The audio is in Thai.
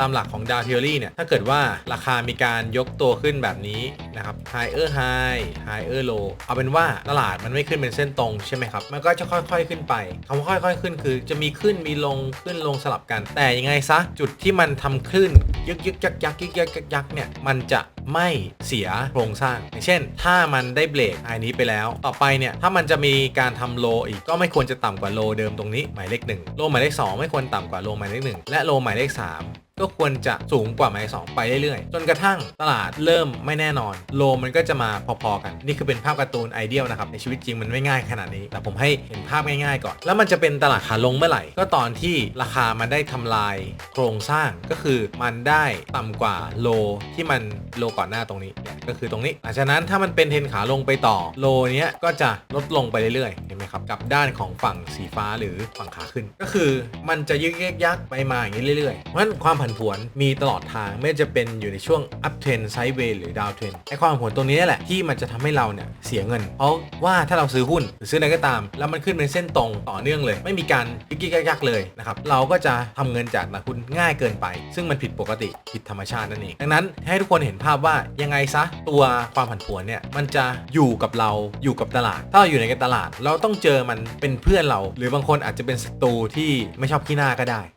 ตามหลักของดาวเทอรี่เนี่ย ถ้าเกิดว่าราคามีการยกตัวขึ้นแบบนี้นะครับ higher high higher low เอาเป็นว่าตลาดมันไม่ขึ้นเป็นเส้นตรงใช่ไหมครับ มันก็จะค่อยๆขึ้นไปคำว่าค่อยๆขึ้นคือจะมีขึ้นมีลงขึ้นลงสลับกัน แต่ยังไงซะ จุดที่มันทำคลื่นยึกยึกยักยักยึกยักยักยักเนี่ย มันจะ ไม่เสียโครงสร้าง อย่างเช่น ถ้ามันได้เบรกไอนี้ไปแล้ว ต่อไปเนี่ยถ้ามันจะมีการทำโลอีกก็ไม่ควรจะต่ำกว่าโลเดิมตรงนี้หมายเลขหนึ่งโลหมายเลขสองไม่ควรต่ำกว่าโลหมายเลขหนึ่งและโลหมายเลขสามก็ควรจะสูงกว่าหมายเลขสองไปเรื่อยๆ จนกระทั่งตลาดเริ่มไม่แน่นอน โลมันก็จะมาพอๆกัน นี่คือเป็นภาพการ์ตูนไอเดียลนะครับ ในชีวิตจริงมันไม่ง่ายขนาดนี้ แต่ผมให้เห็นภาพง่ายๆก่อน แล้วมันจะเป็นตลาดขาลงเมื่อไหร่ ก็ตอนที่ราคามันได้ทำลายโครงสร้างก็คือมันได้ต่ำกว่าโลที่มันโลก่อนหน้าตรงนี้เนี่ยก็คือตรงนี้หลังจากนั้นถ้ามันเป็นเทรนขาลงไปต่อโลเนี้ยก็จะลดลงไปเรื่อยๆเห็นไหมครับกับด้านของฝั่งสีฟ้าหรือฝั่งขาขึ้น ก็คือมันจะยึกยักยักไปมาอย่างนี้เรื่อยๆเพราะฉะนั้นความผันผวนมีตลอดทางไม่ว่าจะเป็นอยู่ในช่วง up trend sideways หรือ down trend ไอความผันผวนตรงนี้แหละที่มันจะทำให้เราเนี่ยเสียเงิน เพราะว่าถ้าเราซื้อหุ้นหรือซื้ออะไรก็ตาม แล้วมันขึ้นเป็นเส้นตรงต่อเนื่องเลย ไม่มีการยึกยักยักเลยนะครับเราก็จะทำเงินจากนักหุ้นง่ายเกินไป ซึ่งมันผิดปกติผิดธรรมชาตินั่นเองดังนั้นให้ทุกคนเห็นภาพว่ายังไงซะตัวความผันผวนเนี่ยมันจะอยู่กับเราอยู่กับตลาด ถ้าเราอยู่ในตลาด เราต้องเจอมันเป็นเพื่อนเรา หรือบางคนอาจจะเป็นศัตรูที่ไม่ชอบขี้หน้าก็ได้